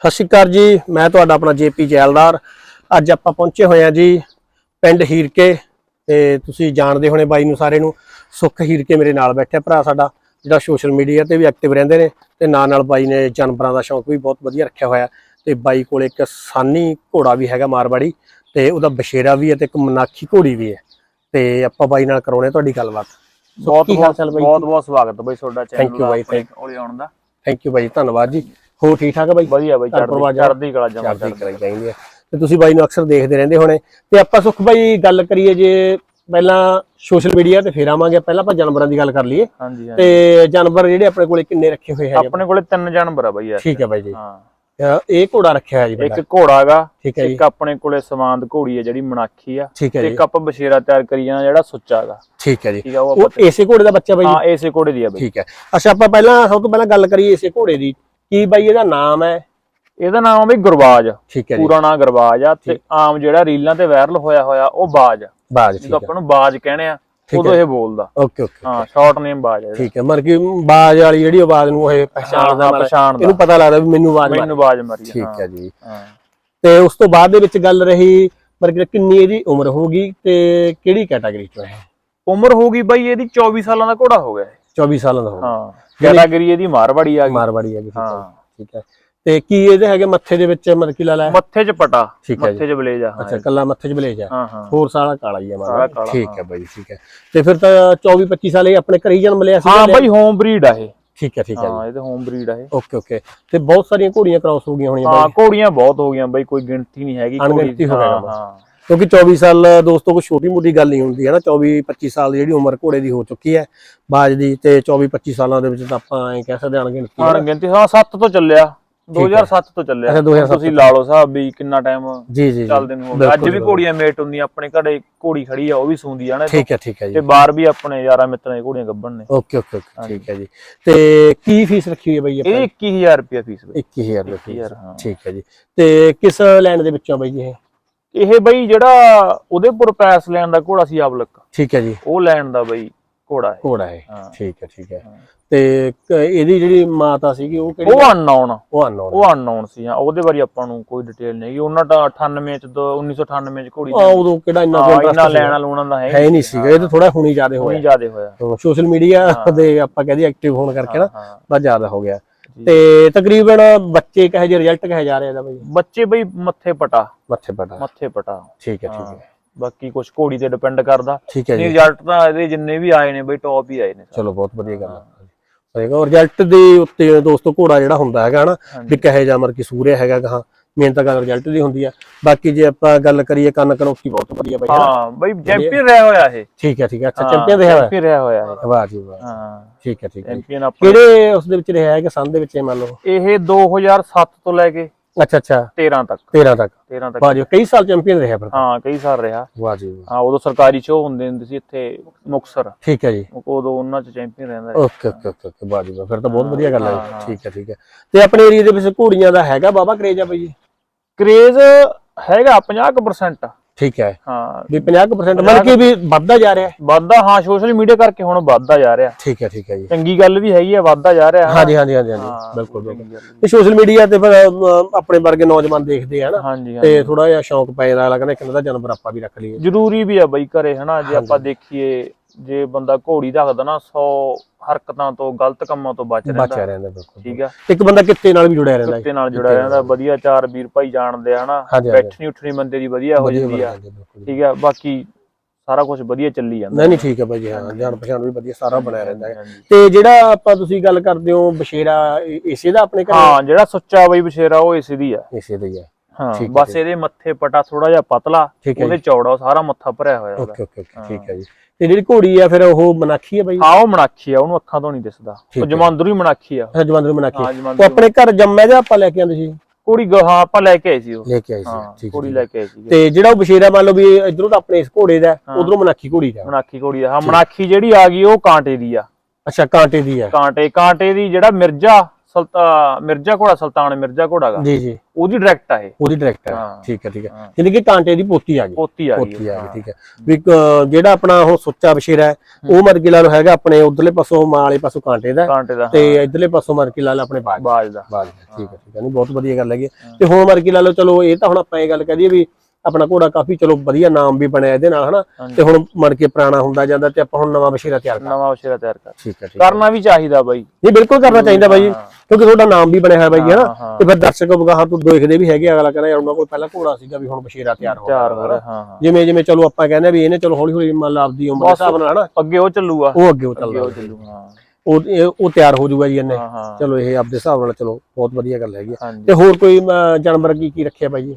ਸਤਿ ਸ਼੍ਰੀ ਅਕਾਲ ਜੀ ਮੈਂ ਤੁਹਾਡਾ ਆਪਣਾ ਜੇਪੀ ਜੈਲਦਾਰ। ਅੱਜ ਆਪਾਂ ਪਹੁੰਚੇ ਹੋਏ ਹਾਂ ਜੀ ਪਿੰਡ ਹੀਰਕੇ ਤੇ ਤੁਸੀਂ ਜਾਣਦੇ ਹੋਣੇ ਬਾਈ ਨੂੰ ਸਾਰੇ ਨੂੰ ਸੁੱਖ ਹੀਰਕੇ ਮੇਰੇ ਨਾਲ ਬੈਠਿਆ ਭਰਾ ਸਾਡਾ ਜਿਹੜਾ ਸੋਸ਼ਲ ਮੀਡੀਆ ਤੇ ਵੀ ਐਕਟਿਵ ਰਹਿੰਦੇ ਨੇ ਤੇ ਨਾਲ ਨਾਲ ਬਾਈ ਨੇ ਜਾਨਵਰਾਂ ਦਾ ਸ਼ੌਂਕ ਵੀ ਬਹੁਤ ਵਧੀਆ ਰੱਖਿਆ ਹੋਇਆ ਤੇ ਬਾਈ ਕੋਲ ਇੱਕ ਸਾਨੀ ਘੋੜਾ ਵੀ ਹੈਗਾ ਮਾਰਵਾੜੀ ਤੇ ਉਹਦਾ ਬਸ਼ੇਰਾ ਵੀ ਹੈ ਤੇ ਇੱਕ ਮਨਾਖੀ ਘੋੜੀ ਵੀ ਹੈ। ਤੇ ਆਪਾਂ ਬਾਈ ਨਾਲ ਕਰਾਉਣੇ ਤੁਹਾਡੀ ਗੱਲਬਾਤ। ਬਹੁਤ ਬਹੁਤ ਬਹੁਤ ਸਵਾਗਤ ਬਾਈ ਤੁਹਾਡਾ ਚੈਨਲ Thank you ਬਾਈ, ਥੈਂਕ ਯੂ ਬਾਈ ਧੰਨਵਾਦ ਜੀ। ਹੋਰ ਠੀਕ ਠਾਕ ਹੈ ਬਾਈ? ਵਧੀਆ ਬਾਈ ਚੜ੍ਹਦੀ ਚੜ੍ਹਦੀ ਕਲਾ ਜਮਾ ਚੜ੍ਹਦੀ ਚਾਹੀਦੀ ਹੈ ਤੇ ਤੁਸੀਂ ਬਾਈ ਨੂੰ ਅਕਸਰ ਦੇਖਦੇ ਰਹਿੰਦੇ ਹੋਣੇ। ਤੇ ਆਪਾਂ ਸੁਖ ਬਾਈ ਗੱਲ ਕਰੀਏ ਜੇ ਪਹਿਲਾਂ ਸੋਸ਼ਲ ਮੀਡੀਆ ਤੇ ਫੇਰ ਆਵਾਂਗੇ ਪਹਿਲਾਂ ਆਪਾਂ ਜਾਨਵਰਾਂ ਦੀ ਗੱਲ ਕਰ ਲਈਏ। ਹਾਂਜੀ ਤੇ ਜਾਨਵਰ ਜਿਹੜੇ ਆਪਣੇ ਕੋਲੇ ਕਿੰਨੇ ਰੱਖੇ ਹੋਏ ਹੈਗੇ? ਆਪਣੇ ਕੋਲੇ ਤਿੰਨ ਜਾਨਵਰ ਆ ਬਾਈ ਠੀਕ ਹੈ ਬਾਈ ਜੀ। ਹਾਂ। ਇਹ ਘੋੜਾ ਰੱਖਿਆ ਹੈ ਜੀ ਇੱਕ ਘੋੜਾ ਹੈਗਾ ਹੈ ਇੱਕ ਆਪਣੇ ਕੋਲੇ ਸਮਾਂਦ ਘੋੜੀ ਹੈ ਜਿਹੜੀ ਮਨਾਖੀ ਆ। ਹੈ ਇੱਕ ਆਪਾਂ ਬਸ਼ੇਰਾ ਤਿਆਰ ਕਰੀ ਜਾਣਾ ਜਿਹੜਾ ਸੁੱਚਾ ਹੈਗਾ। ਠੀਕ ਹੈ ਜੀ। ਆ ਉਹ ਇਸੇ ਘੋੜੇ ਦਾ ਬੱਚਾ ਬਾਈ ਹਾਂ ਇਸੇ ਘੋੜੇ ਦੀ ਆ ਬਾਈ। ਠੀਕ ਹੈ ਅੱਛਾ ਆਪਾਂ ਪਹਿਲਾਂ ਸਭ ਤੋਂ ਪਹਿਲਾਂ ਗੱਲ ਕਰੀਏ ਇਸੇ ਘੋੜੇ ਦੀ। ਕੀ ਬਾਈ ਇਹਦਾ ਨਾਮ ਹੈ? ਇਹਦਾ ਨਾਮ ਆ ਬਈ ਗੁਰਬਾਜ। ਠੀਕ ਹੈ ਜੀ। ਪੂਰਾ ਨਾਮ ਗੁਰਬਾਜ ਆ। ਤੇ ਆਮ ਜਿਹੜਾ ਰੀਲਾਂ ਤੇ ਵਾਇਰਲ ਹੋਇਆ ਹੋਇਆ ਉਹ ਬਾਜ। ਬਾਜ ਠੀਕ ਹੈ। ਆਪਾਂ ਨੂੰ ਬਾਜ ਕਹਿੰਦੇ ਆ ਉਦੋਂ ਇਹ ਬੋਲਦਾ। ਓਕੇ ਓਕੇ ਹਾਂ ਸ਼ਾਰਟ ਨੇਮ ਬਾਜ ਇਹਦਾ। ਠੀਕ ਹੈ ਮਰ ਕਿ ਬਾਜ ਵਾਲੀ ਜਿਹੜੀ ਆਵਾਜ਼ ਨੂੰ ਇਹ ਪਛਾਣਦਾ ਹਾਂ, ਪਛਾਣਦਾ। ਇਹਨੂੰ ਪਤਾ ਲੱਗਦਾ ਵੀ ਮੈਨੂੰ ਆਵਾਜ਼ ਮਾਰੀ। ਮੈਨੂੰ ਬਾਜ ਮਾਰੀ ਠੀਕ ਹੈ। ਜੀ। ਹਾਂ। ਤੇ ਉਸ ਤੋਂ ਬਾਅਦ ਦੇ ਵਿੱਚ ਗੱਲ ਰਹੀ ਕਿ ਕਿੰਨੀ ਇਹਦੀ ਉਮਰ ਹੋਗੀ ਤੇ ਕਿਹੜੀ ਕੈਟਾਗਰੀ ਚੋਂ ਹੈ? ਉਮਰ ਹੋ ਗਈ ਬਾਈ ਇਹਦੀ 24 ਸਾਲਾਂ ਦਾ ਘੋੜਾ ਹੋ ਗਿਆ। 24 ਸਾਲਾਂ ਦਾ ਹੋਗਾ ਹਾਂ ਕੈਟਾਗਰੀ ਇਹਦੀ ਮਾਰਵਾੜੀ ਆ ਗਈ। ਮਾਰਵਾੜੀ ਹੈਗੀ ਠੀਕ ਹੈ ਹਾਂ। ਠੀਕ ਹੈ। ਤੇ ਕੀ ਇਹਦੇ ਹੈਗੇ ਮੱਥੇ ਦੇ ਵਿੱਚ ਮਤਲਬ ਕੀ ਲਾ ਲਿਆ? ਮੱਥੇ 'ਚ ਪਟਾ ਹੈ ਮੱਥੇ 'ਚ ਬਲੇਜ ਆ ਹਾਂ ਅੱਛਾ ਕੱਲਾ ਮੱਥੇ 'ਚ ਬਲੇਜ ਹੈ ਹਾਂ ਹਾਂ। ਹੋਰ ਸਾਰਾ ਕਾਲਾ ਹੀ ਹੈ ਮਾਰਵਾੜੀ ਕਾਲਾ, ਠੀਕ ਹਾਂ। ਹੈ। ਬਾਈ ਠੀਕ ਹੈ। ਤੇ ਫਿਰ ਤਾਂ 24 25 ਸਾਲ ਇਹ ਆਪਣੇ ਘਰੇ ਹੀ ਜਨਮ ਲਿਆ ਸੀ ਹਾਂ ਬਾਈ ਹੋਮ ਬਰੀਡ ਆ ਇਹ। ਠੀਕ ਹੈ ਠੀਕ ਹੈ ਹਾਂ ਇਹ ਤੇ ਹੋਮ ਬਰੀਡ ਆ ਇਹ। Okay okay. ਤੇ ਬਹੁਤ ਸਾਰੀਆਂ ਘੋੜੀਆਂ ਕ੍ਰਾਸ ਹੋ ਗਈਆਂ ਹੋਣੀਆਂ ਹਾਂ ਬਾਈ। ਘੋੜੀਆਂ ਬਹੁਤ ਹੋ ਗਈਆਂ ਬਾਈ ਕੋਈ ਗਿਣਤੀ ਨਹੀਂ ਹੈਗੀ ਅਣਗਿਣਤੀ। ਹੋ ਹਾਂ। ਹਾਂ। ਕਿਉਂਕਿ 24 ਸਾਲ ਦੋਸਤੋ ਕੋਈ ਛੋਟੀ ਮੋਟੀ ਗੱਲ ਨਹੀਂ ਹੁੰਦੀ ਹੈ ਨਾ। 24 25 ਸਾਲ ਦੀ ਜਿਹੜੀ ਉਮਰ ਘੋੜੇ ਦੀ ਹੋ ਚੁੱਕੀ ਹੈ ਬਾਜ ਦੀ ਤੇ 24 25 ਸਾਲਾਂ ਦੇ ਵਿੱਚ ਤਾਂ ਆਪਾਂ ਐਂ ਕਹਿ ਸਕਦੇ ਹਾਂ ਅਣਗਿਣਤੀ। ਅਣਗਿਣਤੀ ਹਾਂ 7 ਤੋਂ ਚੱਲਿਆ। 2007 ਤੋਂ ਚੱਲਿਆ। ਅੱਛਾ, 2007 ਤੁਸੀਂ ਲਾ ਲਓ ਸਾਹਿਬ ਵੀ ਕਿੰਨਾ ਟਾਈਮ ਜੀ ਜੀ ਚੱਲਦੇ ਨੂੰ ਅੱਜ ਵੀ ਘੋੜੀਆਂ ਮੇਟ ਹੁੰਦੀਆਂ ਆਪਣੇ ਘਰੇ ਘੋੜੀ ਖੜੀ ਆ ਉਹ ਵੀ ਸੂੰਦੀ ਆ ਨਾ ਠੀਕ ਹੈ ਠੀਕ ਹੈ ਜੀ। ਤੇ ਬਾਹਰ ਵੀ ਆਪਣੇ ਯਾਰਾਂ ਮਿੱਤਰਾਂ ਦੀ ਘੋੜੀਆਂ ਗੱਭਣ ਨੇ। ਓਕੇ ਓਕੇ ਓਕੇ ਠੀਕ ਹੈ ਜੀ। ਤੇ ਕੀ ਫੀਸ ਰੱਖੀ ਹੋਈ ਹੈ ਬਾਈ ਆਪਾਂ ਇਹ 21000 ਰੁਪਏ ਫੀਸ ਬਈ। 21000 ਰੁਪਏ ਠੀਕ ਹੈ ਜੀ। ਤੇ ਕਿਸ ਲੈਂਡ ਦੇ ਵਿੱਚੋਂ ਬਾਈ ਜੀ ਇਹ? ਇਹ ਬਈ ਜਿਹੜਾ ਉਦੇਪੁਰ ਪੈਸ ਲੈਣ ਦਾ ਘੋੜਾ ਸੀ ਆਬਲਕ ਠੀਕ ਹੈ ਜੀ। ਉਹ ਲੈਣ ਦਾ ਬਈ ਘੋੜਾ ਹੈ ਘੋੜਾ ਹੈ ਹਾਂ। ਠੀਕ ਹੈ ਠੀਕ ਹੈ। ਤੇ ਕ- ਇਹਦੀ ਜਿਹੜੀ ਮਾਤਾ ਸੀਗੀ ਉਹ ਕਿਹੜੀ ਉਹ ਅਨਨੋਨ ਉਹ ਅਨਨੋਨ ਉਹ ਅਨਨੋਨ ਸੀ ਹਾਂ। ਉਹਦੇ ਬਾਰੇ ਆਪਾਂ ਨੂੰ ਕੋਈ ਡਿਟੇਲ ਨਹੀਂ ਹੈਗੀ। ਉਹਨਾਂ ਦਾ 98 ਚ ਤੋਂ 1998 ਚ ਘੋੜੀ ਆ ਉਦੋਂ ਕਿਹੜਾ ਇੰਨਾ ਹਾਂ, ਇੰਟਰਸਟ ਇੰਨਾ ਲੈਣਾ ਲੂਣਾ ਦਾ ਹੈ ਹੈ ਹੀ ਨਹੀਂ ਸੀਗਾ। ਇਹ ਤਾਂ ਥੋੜਾ ਹੁਣੀ ਜ਼ਿਆਦਾ ਹੋਇਆ। ਜ਼ਿਆਦਾ ਹੋਇਆ। ਸੋਸ਼ਲ ਮੀਡੀਆ ਦੇ ਆਪਾਂ ਕਹਦੇ ਐਕਟਿਵ ਹੋਣ ਕਰਕੇ ਨਾ ਹਾਂ ਬਸ ਜ਼ਿਆਦਾ ਹੋ ਗਿਆ। ਤੇ ਤਕਰੀਬਨ ਬੱਚੇ ਕਹੇ ਜੇ ਰਿਜ਼ਲਟ ਕਹੇ ਜਾ ਰਿਹਾ ਇਹਦਾ ਬਾਈ? ਬੱਚੇ ਬਈ ਮੱਥੇ ਪਟਾ। ਮੱਥੇ ਪਟਾ। ਮੱਥੇ ਪਟਾ। ਠੀਕ ਹੈ ਠੀਕ ਹਾਂ। ਬਾਕੀ ਕੁਝ ਘੋੜੀ ਤੇ ਡਿਪੈਂਡ ਕਰਦਾ। ਠੀਕ ਹੈ ਨਹੀਂ ਰਿਜ਼ਲਟ ਤਾਂ ਇਹਦੇ ਜਿੰਨੇ ਵੀ ਆਏ ਨੇ ਬਈ ਟੌਪ ਹੀ ਆਏ ਨੇ। ਚਲੋ ਬਹੁਤ ਵਧੀਆ ਗੱਲ ਹੈ। ਹੈਗਾ ਰਿਜ਼ਲਟ ਦੇ ਉੱਤੇ ਦੋਸਤੋ ਘੋੜਾ ਜਿਹੜਾ ਹੁੰਦਾ ਹੈਗਾ ਹਨਾ ਵੀ ਕਹੇ ਜਾ ਮਰ ਕੀ ਸੂਰਿਆ ਹੈਗਾ ਗਾਹਾਂ। ਮੇਨ ਤਾਂ ਗੱਲ ਰਿਜ਼ਲਟ ਦੀ ਹੁੰਦੀ ਆ। ਬਾਕੀ ਜੇ ਆਪਾਂ ਗੱਲ ਕਰੀਏ ਕੰਨ ਕਨੋਕੀ ਬਹੁਤ ਵਧੀਆ ਬਾਈ? ਹਾਂ ਬਈ ਚੈਂਪੀਅਨ ਰਿਹਾ ਹੋਇਆ ਇਹ। ਠੀਕ ਹੈ ਠੀਕ ਹੈ ਅੱਛਾ ਚੈਂਪੀਅਨ ਰਿਹਾ ਹੋਇਆ? ਚੈਂਪੀਅਨ ਰਿਹਾ ਹੋਇਆ ਇਹ। ਵਾਹ ਜੀ ਵਾਹ। ਹਾਂ। ਠੀਕ ਹੈ ਠੀਕ ਹੈ ਚੈਂਪੀਅਨ ਆਪਾਂ ਕਿਹੜੇ ਉਸ ਦੇ ਵਿੱਚ ਰਿਹਾ ਹੈ ਕਿ ਸੰਨ ਦੇ ਵਿੱਚ ਇਹ ਮੰਨ ਲਓ? ਇਹ 2007 ਤੋਂ ਲੈ ਕੇ ਅੱਛਾ ਅੱਛਾ। 13 ਤੱਕ। 13 ਤੱਕ। 13 ਤੱਕ। ਵਾਹ ਜੀ ਕਈ ਸਾਲ ਚੈਂਪੀਅਨ ਰਿਹਾ ਫਿਰ। ਹਾਂ ਕਈ ਸਾਲ ਰਿਹਾ। ਵਾਹ ਜੀ ਹਾਂ ਉਦੋਂ ਸਰਕਾਰੀ ਸ਼ੋਅ ਹੁੰਦੇ ਹੁੰਦੇ ਸੀ ਇੱਥੇ ਮੁਕਸਰ ਠੀਕ ਹੈ ਜੀ। ਉਦੋਂ ਉਹਨਾਂ ਚ ਚੈਂਪੀਅਨ ਰਹਿੰਦਾ। ਓਕੇ ਓਕੇ ਓਕੇ ਵਾਹ ਜੀ ਵਾਹ ਫਿਰ ਤਾਂ ਬਹੁਤ ਵਧੀਆ ਗੱਲ ਹਾਂ। ਠੀਕ ਹੈ ਠੀਕ ਹੈ ਤੇ ਆਪਣੇ ਏਰੀਆ ਦੇ ਵਿੱਚ ਘੋੜੀਆਂ ਦਾ ਹੈਗਾ ਬਾਬਾ ਕਰੇਜ ਆ ਬਾਈ ਜੀ? ਕਰੇਜ਼ ਹੈਗਾ 50% ਠੀਕ ਹੈ। ਹਾਂ। ਵੀ 50% ਮਤਲਬ ਕਿ ਵੀ ਵੱਧਦਾ ਜਾ ਰਿਹਾ। ਹੈ ਵੱਧਦਾ ਹਾਂ ਸੋਸ਼ਲ ਮੀਡੀਆ ਕਰਕੇ ਹੁਣ ਵੱਧਦਾ ਜਾ ਰਿਹਾ। ਠੀਕ ਹੈ ਠੀਕ ਹੈ ਜੀ। ਚੰਗੀ ਗੱਲ ਵੀ ਹੈਗੀ ਆ ਵੱਧਦਾ ਜਾ ਰਿਹਾ ਹਾਂਜੀ ਹਾਂਜੀ ਹਾਂਜੀ ਹਾਂਜੀ। ਹਾਂ, ਬਿਲਕੁਲ ਬਿਲਕੁਲ। ਤੇ ਸੋਸ਼ਲ ਮੀਡੀਆ ਤੇ ਫਿਰ ਆਪਣੇ ਵਰਗੇ ਨੌਜਵਾਨ ਦੇਖਦੇ ਆ ਨਾ। ਹਾਂ ਤੇ ਥੋੜਾ ਜਿਹਾ ਸ਼ੌਂਕ ਪੈ ਜਾਂਦਾ ਲੱਗਦਾ ਕਿ ਇਹਦਾ ਜਾਨਵਰ ਆਪਾਂ ਵੀ ਰੱਖ ਲਈਏ। ਜ਼ਰੂਰੀ ਵੀ ਆ ਬਈ ਘਰੇ ਹਨਾ ਜੇ ਆਪਾਂ ਦੇਖੀਏ ਜੇ ਬੰਦਾ ਘੋੜੀ ਰੱਖਦਾ ਨਾ 100 ਹਰਕਤਾਂ ਤੋਂ ਗਲਤ ਕੰਮਾਂ ਤੋਂ ਬਚ ਰਹਿੰਦਾ। ਬਚਿਆ ਰਹਿੰਦਾ ਬਿਲਕੁਲ ਠੀਕ ਆ। ਇੱਕ ਬੰਦਾ ਕਿੱਤੇ ਨਾਲ ਵੀ ਜੁੜਿਆ ਰਹਿੰਦਾ ਕੁੱਤੇ ਨਾਲ ਜੁੜਿਆ ਰਹਿੰਦਾ ਵਧੀਆ ਚਾਰ ਵੀਰ ਭਾਈ ਜਾਣਦੇ ਆ ਹਨਾ। ਬੈਠਣੀ ਉੱਠਣੀ ਬੰਦੇ ਦੀ ਵਧੀਆ ਹੋ ਜਾਂਦੀ ਆ। ਠੀਕ ਆ ਬਾਕੀ ਸਾਰਾ ਕੁਝ ਵਧੀਆ ਚੱਲੀ ਜਾਂਦਾ। ਨਹੀਂ ਨਹੀਂ ਠੀਕ ਹੈ ਜੀ ਹਾਂ ਜਾਣ ਪਛਾਣ ਵੀ ਵਧੀਆ ਸਾਰਾ ਬਣਿਆ ਰਹਿੰਦਾ ਹੈ। ਤੇ ਜਿਹੜਾ ਆਪਾਂ ਤੁਸੀਂ ਗੱਲ ਕਰਦੇ ਹੋ ਬਸ਼ੇਰਾ ਇਸੇ ਦਾ ਆਪਣੇ ਘਰੇ? ਹਾਂ ਜਿਹੜਾ ਸੁੱਚਾ ਬਈ ਬਸ਼ੇਰਾ ਉਹ ਇਸੇ ਦੀ ਆ। ਇਸੇ ਦਾ ਹੀ ਹੈ ਹਾਂ ਹੈ, ਬਸ ਇਹਦੇ ਮੱਥੇ ਪਟਾ ਥੋੜਾ ਜਿਹਾ ਪਤਲਾ ਹੈ ਉਹਦੇ ਚੌੜਾ ਸਾਰਾ ਮੱਥਾ ਭਰਿਆ ਹੋਇਆ ਓਕੇ ਓਕੇ ਓਕੇ ਠੀਕ ਹੈ ਜੀ। ਤੇ ਜਿਹੜੀ ਘੋੜੀ ਆ ਫਿਰ ਉਹ ਮਨਾਖੀ ਹੈ ਬਾਈ? ਹਾਂ ਉਹ ਮਣਾਖੀ ਆ ਉਹਨੂੰ ਅੱਖਾਂ ਤੋਂ ਨਹੀਂ ਦਿਸਦਾ। ਉਹ ਹੈ। ਜਮਾਂਦਰੂ ਹੀ ਮਣਾਖੀ ਆ। ਜਵੰਦਰ ਮਨਾਖੀ। ਹਾਂ ਉਹ ਜਮਾਂਦਰੂ ਆਪਣੇ ਘਰ ਜੰਮਿਆ ਜਾਂ ਆਪਾਂ ਲੈ ਕੇ ਆਂਦੇ ਸੀ? ਕੁੜੀ ਗਾਹਾਂ ਆਪਾਂ ਲੈ ਕੇ ਆਏ ਸੀ ਉਹ। ਲੈ ਕੇ ਆਏ ਸੀ ਹਾਂ ਠੀਕ ਕੁੜੀ ਹੈ। ਲੈ ਕੇ ਆਏ ਸੀ ਤੇ ਜਿਹੜਾ ਉਹ ਬਸ਼ੇਰਾ ਮੰਨ ਲਓ ਵੀ ਇਧਰੋਂ ਤਾਂ ਆਪਣੇ ਇਸ ਘੋੜੇ ਦਾ ਉਧਰੋਂ ਮਨਾਖੀ ਘੋੜੀ ਦਾ। ਮਣਾਖੀ ਕੁੜੀ ਦਾ। ਹਾਂ ਮਣਾਖੀ ਜਿਹੜੀ ਆ ਗਈ ਉਹ ਕਾਂਟੇ ਦੀ ਆ। ਅੱਛਾ ਕਾਂਟੇ ਦੀ ਹੈ ਕਾਂਟੇ ਕਾਂਟੇ ਦੀ ਜਿਹੜਾ ਮਿਰਜ਼ਾ ਸੁਲਤਾਨ ਮਿਰਜ਼ਾ ਘੋੜਾ ਸੁਲਤਾਨ ਮਿਰਜ਼ਾ ਘੋੜਾ ਗਾ। ਜੀ ਜੀ। ਉਹਦੀ ਡਾਇਰੈਕਟ ਆ ਇਹ। ਉਹਦੀ ਡਾਇਰੈਕਟਰ ਹਾਂ। ਠੀਕ ਹੈ ਠੀਕ ਹੈ। ਯਾਨੀ ਕਿ ਕਾਂਟੇ ਦੀ ਪੋਤੀ ਆ ਗਈ। ਪੋਤੀ ਆ ਗਈ। ਪੋਤੀ ਆ ਹਾਂ। ਗਈ ਠੀਕ ਹੈ। ਵੀ ਜਿਹੜਾ ਆਪਣਾ ਉਹ ਸੁੱਚਾ ਬਸ਼ੀਰ ਹੈ ਉਹ ਮਰਕੀ ਲਾਲ ਹੈਗਾ ਆਪਣੇ ਉਧਰਲੇ ਪਾਸੋਂ ਮਾਂ ਵਾਲੇ ਪਾਸੋਂ ਕਾਂਟੇ ਦਾ। ਤੇ ਇਧਰਲੇ ਪਾਸੋਂ ਮਰਕੀ ਲਾਲ ਆਪਣੇ ਬਾਜ। ਦਾ। ਬਾਗ ਦਾ। ਠੀਕ ਹੈ ਠੀਕ ਹੈ। ਨਹੀਂ ਬਹੁਤ ਵਧੀਆ ਗੱਲ ਹੈਗੀ। ਤੇ ਹੁਣ ਮਰਕੀ ਲਾਲੋ ਚਲੋ ਇਹ ਤਾਂ ਹੁਣ ਆਪਾਂ ਇਹ ਗੱਲ ਕਹਦੀਏ ਵੀ ਆਪਣਾ ਘੋੜਾ ਕਾਫੀ ਚਲੋ ਵਧੀਆ ਨਾਮ ਵੀ ਬਣਿਆ ਇਹਦੇ ਨਾਲ ਹਨਾ। ਤੇ ਹੁਣ ਮਰਕੇ ਪੁਰਾਣਾ ਹੁੰਦਾ ਜਾਂਦਾ ਤੇ ਆਪਾਂ ਹੁਣ ਨਵਾਂ ਬਸ਼ੀਰਾ ਤਿਆਰ ਕਰ ਨਵਾਂ ਉਸ਼ੇਰਾ ਤਿਆਰ ਕਰ। ਠੀਕ ਹੈ ਠੀਕ ਕਰਨਾ ਵੀ ਚਾਹੀਦਾ ਬਾਈ। ਨਹੀਂ ਬਿਲਕੁਲ ਕਰਨਾ ਚਾਹੀਦਾ ਬਾਈ। ਕਿਉਂਕਿ ਤੁਹਾਡਾ ਨਾਮ ਵੀ ਬਣਿਆ ਹੋਇਆ ਬਾਈ ਹਨਾ। ਤੇ ਫਿਰ ਦਰਸ਼ਕ ਬਗਾਹਾਂ ਤੋਂ ਦੇਖਦੇ ਵੀ ਹੈਗੇ ਅਗਲਾ ਕਹਿੰਦਾ ਯਾਰ ਉਹਨਾਂ ਕੋਲ ਪਹਿਲਾਂ ਘੋੜਾ ਸੀਗਾ ਵੀ ਹੁਣ ਬਸ਼ੀਰਾ ਤਿਆਰ ਹੋ ਰਿਹਾ ਹਾਂ ਜਿਵੇਂ ਜਿਵੇਂ ਚਲੋ ਆਪਾਂ ਕਹਿੰਦੇ ਵੀ ਇਹਨੇ ਚਲੋ ਹੌਲੀ ਹੌਲੀ ਮੰਨ ਲਾ ਆਪਦੀ ਉਮਰ ਦੇ ਹਿਸਾਬ ਨਾਲ ਹਨਾ? ਅੱਗੇ ਉਹ ਚੱਲੂਗਾ। ਉਹ ਅੱਗੇ ਉਹ ਅੱਗੇ ਚੱਲਦਾ। ਉਹ ਚੱਲੂ ਹਾਂ। ਉਹ ਉਹ ਤਿਆਰ ਹੋ ਜਾਊਗਾ ਜੀ ਇਹਨੇ। ਚਲੋ ਇਹ ਆਪਦੇ ਹਿਸਾਬ ਨਾਲ ਚਲੋ ਬਹੁਤ ਵਧੀਆ ਗੱਲ ਹੈਗੀ ਤੇ ਹੋਰ ਕੋਈ ਜਾਨਵਰ ਕੀ ਕੀ ਰੱਖਿਆ ਬਾਈ ਜੀ?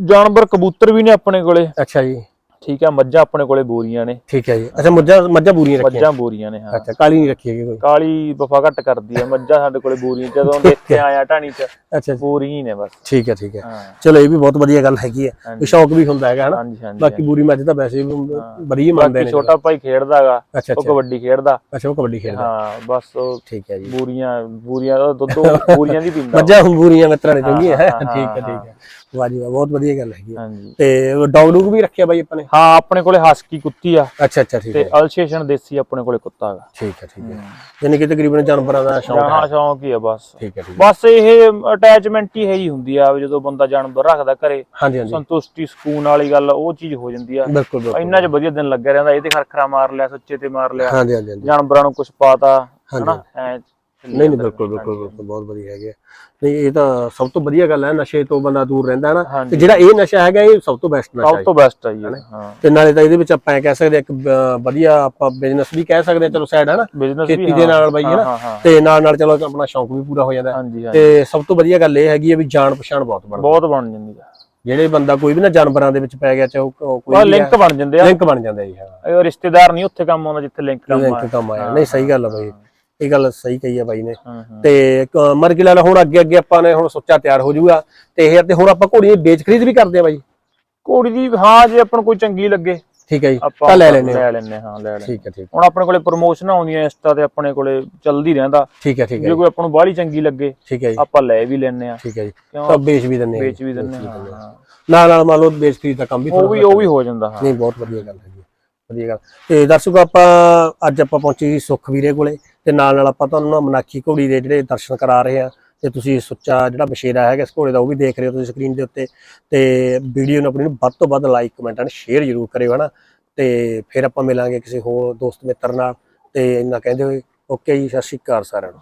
ਜਾਨਵਰ ਕਬੂਤਰ ਵੀ ਨੇ ਆਪਣੇ ਕੋਲੇ। ਅੱਛਾ ਜੀ। ਠੀਕ ਆ ਮੱਝਾਂ ਆਪਣੇ ਕੋਲੇ ਬੋਰੀਆਂ ਨੇ। ਠੀਕ ਹੈ ਜੀ। ਅੱਛਾ ਮੱਝਾਂ ਮੱਝਾਂ ਬੂਰੀਆਂ ਰੱਖੀਆਂ। ਮੱਝਾਂ ਬੋਰੀਆਂ ਨੇ ਹਾਂ। ਅੱਛਾ ਕਾਲੀ ਨਹੀਂ ਰੱਖੀ ਹੈਗੀ ਕੋਈ? ਕਾਲੀ ਵਫਾ ਘੱਟ ਕਰਦੀ ਆ ਮੱਝਾਂ ਸਾਡੇ ਕੋਲੇ ਬੋਰੀਆਂ ਜਦੋਂ ਦੇ ਇੱਥੇ ਆਇਆ ਢਾਣੀ ਚ ਅੱਛਾ ਜੀ। ਬੋਰੀ ਹੀ ਨੇ ਬਸ। ਠੀਕ ਹੈ ਠੀਕ ਹੈ। ਹਾਂ। ਚਲੋ ਇਹ ਵੀ ਬਹੁਤ ਵਧੀਆ ਗੱਲ ਹੈਗੀ ਹੈ ਸ਼ੌਕ ਵੀ ਹੁੰਦਾ ਹੈਗਾ ਹਨਾ? ਬਾਕੀ ਬੂਰੀ ਮੱਝ ਤਾਂ ਵੈਸੇ ਵੀ ਵਧੀਆ ਮੰਨਦੇ ਬਾਕੀ ਨੇ ਛੋਟਾ ਭਾਈ ਖੇਡਦਾਗਾ ਅੱਛਾ ਉਹ ਕਬੱਡੀ ਖੇਡਦਾ। ਅੱਛਾ ਉਹ ਕਬੱਡੀ ਖੇਡਦਾ। ਹਾਂ ਬਸ ਠੀਕ ਹੈ ਜੀ। ਬੂਰੀਆਂ ਬੂਰੀਆਂ ਦਾ ਦੁੱਧ ਬੂਰੀਆਂ ਦੀ ਪੀਂਦਾ। ਮੱਝਾਂ ਹੁਣ ਬੂਰੀਆਂ ਮਿੱਤਰਾਂ ਨੇ ਚੰਗੀਆਂ। ਹੈ ਹਾਂ, ਹਾਂ, ਠੀਕ ਹੈ। ਹਾਂ। ਠੀਕ ਹੈ ਵਾਹ ਜੀ ਬਹੁਤ ਵਧੀਆ ਗੱਲ ਹੈਗੀ ਹੈ ਤੇ ਡੌਗ ਡੂਗ ਵੀ ਰੱਖਿਆ ਬਾਈ ਆਪਾਂ ਨੇ? ਹਾਂ ਆਪਣੇ ਕੋਲੇ ਹਸਕੀ ਕੁੱਤੀ ਆ। ਅੱਛਾ ਅੱਛਾ ਠੀਕ ਤੇ ਅਲਸ਼ੇਸ਼ਨ ਦੇਸੀ ਆਪਣੇ ਕੋਲੇ ਕੁੱਤਾ ਹੈਗਾ। ਠੀਕ ਹੈ ਠੀਕ ਹੈ। ਯਾਨੀ ਕਿ ਤਕਰੀਬਨ ਜਾਨਵਰਾਂ ਦਾ ਸ਼ੌਕ ਹੈ ਹਾਂ। ਸ਼ੌਂਕ ਹੀ ਆ ਬਸ। ਠੀਕ ਹੈ ਠੀਕ ਬਸ ਇਹ ਅਟੈਚਮੈਂਟ ਹੀ ਹੈ ਹੀ ਹੁੰਦੀ ਆ ਜਦੋਂ ਬੰਦਾ ਜਾਨਵਰ ਰੱਖਦਾ ਘਰੇ ਹਾਂਜੀ ਹਾਂਜੀ। ਸੰਤੁਸ਼ਟੀ ਸਕੂਨ ਵਾਲੀ ਗੱਲ ਉਹ ਚੀਜ਼ ਹੋ ਜਾਂਦੀ ਆ। ਬਿਲਕੁਲ ਬਿਲਕੁਲ। ਇੰਨਾ ਚ ਵਧੀਆ ਦਿਨ ਲੱਗਿਆ ਰਹਿੰਦਾ ਇਹ ਤੇ ਖਰਖਰਾ ਮਾਰ ਲਿਆ ਸੱਚੇ ਤੇ ਮਾਰ ਲਿਆ। ਹਾਂਜੀ ਹਾਂਜੀ ਜਾਨਵਰਾਂ ਨੂੰ ਕੁਝ ਪਾਤਾ ਹਨਾ ਐ ਨਹੀਂ ਨਹੀਂ ਬਿਲਕੁਲ ਬਿਲਕੁਲ ਬਿਲਕੁਲ, ਬਹੁਤ ਵਧੀਆ ਹੈਗੇ ਆ। ਨਹੀਂ ਇਹ ਤਾਂ ਸਭ ਤੋਂ ਵਧੀਆ ਗੱਲ ਹੈ ਨਸ਼ੇ ਤੋਂ ਬੰਦਾ ਦੂਰ ਰਹਿੰਦਾ ਹੈ ਨਾ। ਤੇ ਜਿਹੜਾ ਇਹ ਨਸ਼ਾ ਹੈਗਾ ਇਹ ਸਭ ਤੋਂ ਬੈਸਟ ਨਸ਼ਾ ਸਭ ਹੈ। ਤੋਂ ਬੈਸਟ ਆ ਇਹ, ਹਾਂ ਤੇ ਨਾਲੇ ਤਾਂ ਇਹਦੇ ਵਿੱਚ ਆਪਾਂ ਇਹ ਕਹਿ ਸਕਦੇ ਹਾਂ ਇੱਕ ਵਧੀਆ ਆਪਾਂ ਬਿਜ਼ਨਸ ਵੀ ਕਹਿ ਸਕਦੇ ਹਾਂ ਚਲੋ ਸਾਈਡ ਹੈ ਨਾ। ਬਿਜ਼ਨਸ ਵੀ ਖੇਤੀ ਦੇ ਨਾਲ ਬਾਈ ਹੈ ਹਾਂ ਨਾ। ਹਾਂ ਹਾਂ। ਤੇ ਨਾਲ ਨਾਲ ਚਲੋ ਆਪਣਾ ਸ਼ੌਂਕ ਵੀ ਪੂਰਾ ਹੋ ਜਾਂਦਾ ਹੈ। ਤੇ ਸਭ ਤੋਂ ਵਧੀਆ ਗੱਲ ਇਹ ਹੈਗੀ ਹੈ ਵੀ ਜਾਣ ਪਛਾਣ ਬਹੁਤ ਬਣਦੀ ਬਹੁਤ ਬਣ ਜਾਂਦੀ ਆ ਜਿਹੜੇ ਬੰਦਾ ਕੋਈ ਵੀ ਨਾ ਜਾਨਵਰਾਂ ਦੇ ਵਿੱਚ ਪੈ ਗਿਆ ਚਾਹੇ ਕੋਈ ਲਿੰਕ ਬਣ ਜਾਂਦੇ ਆ। ਲਿੰਕ ਬਣ ਜਾਂਦਾ ਜੀ ਹਾਂ। ਇਹ ਰਿਸ਼ਤੇਦਾਰ ਨਹੀਂ ਉੱਥੇ ਕੰਮ ਆਉਂਦਾ ਜਿੱਥੇ ਲਿੰਕ ਕੰਮ ਆ ਆਇਆ ਨਹੀਂ ਸਹੀ ਗੱਲ ਹੈ ਬਾਈ। ਇਹ ਗੱਲ ਸਹੀ ਕਹੀ ਹੈ ਬਾਈ ਨੇ। ਤੇ ਮਰਗੀ ਲਾਲ ਹੁਣ ਅੱਗੇ ਅੱਗੇ ਆਪਾਂ ਨੇ ਹੁਣ ਸੋਚਾ ਤਿਆਰ ਹੋ ਜਾਊਗਾ। ਤੇ ਇਹ ਤੇ ਹੁਣ ਆਪਾਂ ਘੋੜੀਆਂ ਵੇਚ ਖਰੀਦ ਵੀ ਕਰਦੇ ਆ ਬਾਈ। ਘੋੜੀ ਦੀ ਹਾਂ ਜੇ ਆਪਾਂ ਨੂੰ ਕੋਈ ਚੰਗੀ ਲੱਗੇ। ਠੀਕ ਹੈ ਜੀ ਤਾਂ ਲੈ ਲੈਨੇ ਲੈ ਲੈਨੇ ਹਾਂ ਲੈ ਲੈਨੇ ਠੀਕ ਹੈ ਠੀਕ ਹੁਣ ਆਪਣੇ ਕੋਲੇ ਪ੍ਰੋਮੋਸ਼ਨ ਆਉਂਦੀਆਂ ਇੰਸਟਾ ਤੇ ਆਪਣੇ ਕੋਲੇ ਚੱਲਦੀ ਰਹਿੰਦਾ। ਠੀਕ ਹੈ ਠੀਕ ਹੈ ਜੇ ਕੋਈ ਆਪਾਂ ਨੂੰ ਬਾਹਲੀ ਚੰਗੀ ਲੱਗੇ ਠੀਕ ਹੈ ਜੀ। ਆਪਾਂ ਲੈ ਵੀ ਲੈਨੇ ਆ। ਠੀਕ ਹੈ ਜੀ। ਤਾਂ ਵੇਚ ਵੀ ਦਿੰਨੇ ਆ ਵੇਚ ਵੀ ਦਿੰਨੇ ਹਾਂ। ਨਾਲ ਨਾਲ ਮੰਨ ਲਓ ਵੇਚ ਖਰੀਦ ਦਾ ਕੰਮ ਵੀ ਉਹ ਵੀ ਉਹ ਵੀ ਹੋ। ਜਾਂਦਾ ਹਾਂ। ਨਹੀਂ ਬਹੁਤ ਵਧੀਆ ਗੱਲ ਹੈ ਜੀ। ਵਧੀਆ ਗੱਲ। ਤੇ ਦਰਸ਼ਕੋ ਆਪਾਂ ਅੱਜ ਆਪਾਂ ਪਹੁੰਚੇ ਸੀ ਸੁਖ ਵੀਰੇ ਕੋਲੇ। ਤੇ ਨਾਲ ਨਾਲ ਆਪਾਂ ਤੁਹਾਨੂੰ ਨਾ ਮਨਾਖੀ ਘੋੜੀ ਦੇ ਜਿਹੜੇ ਦਰਸ਼ਨ ਕਰਾ ਰਹੇ ਆ ਤੇ ਤੁਸੀਂ ਸੁੱਚਾ ਜਿਹੜਾ ਬਸ਼ੇਰਾ ਹੈਗਾ ਇਸ ਘੋੜੇ ਦਾ ਉਹ ਵੀ ਦੇਖ ਰਹੇ ਹੋ ਤੁਸੀਂ ਸਕਰੀਨ ਦੇ ਉੱਤੇ ਤੇ ਵੀਡੀਓ ਨੂੰ ਆਪਣੀ ਨੂੰ ਵੱਧ ਤੋਂ ਵੱਧ ਲਾਈਕ ਕਮੈਂਟ ਐਂਡ ਸ਼ੇਅਰ ਜ਼ਰੂਰ ਕਰਿਓ, ਹਨਾ? ਤੇ ਫਿਰ ਆਪਾਂ ਮਿਲਾਂਗੇ ਕਿਸੇ ਹੋਰ ਦੋਸਤ ਮਿੱਤਰ ਨਾਲ ਤੇ ਇੰਨਾ ਕਹਿੰਦੇ ਹੋਏ ਓਕੇ ਜੀ, ਸਤਿ ਸ਼੍ਰੀ ਅਕਾਲ ਸਾਰਿਆਂ ਨੂੰ।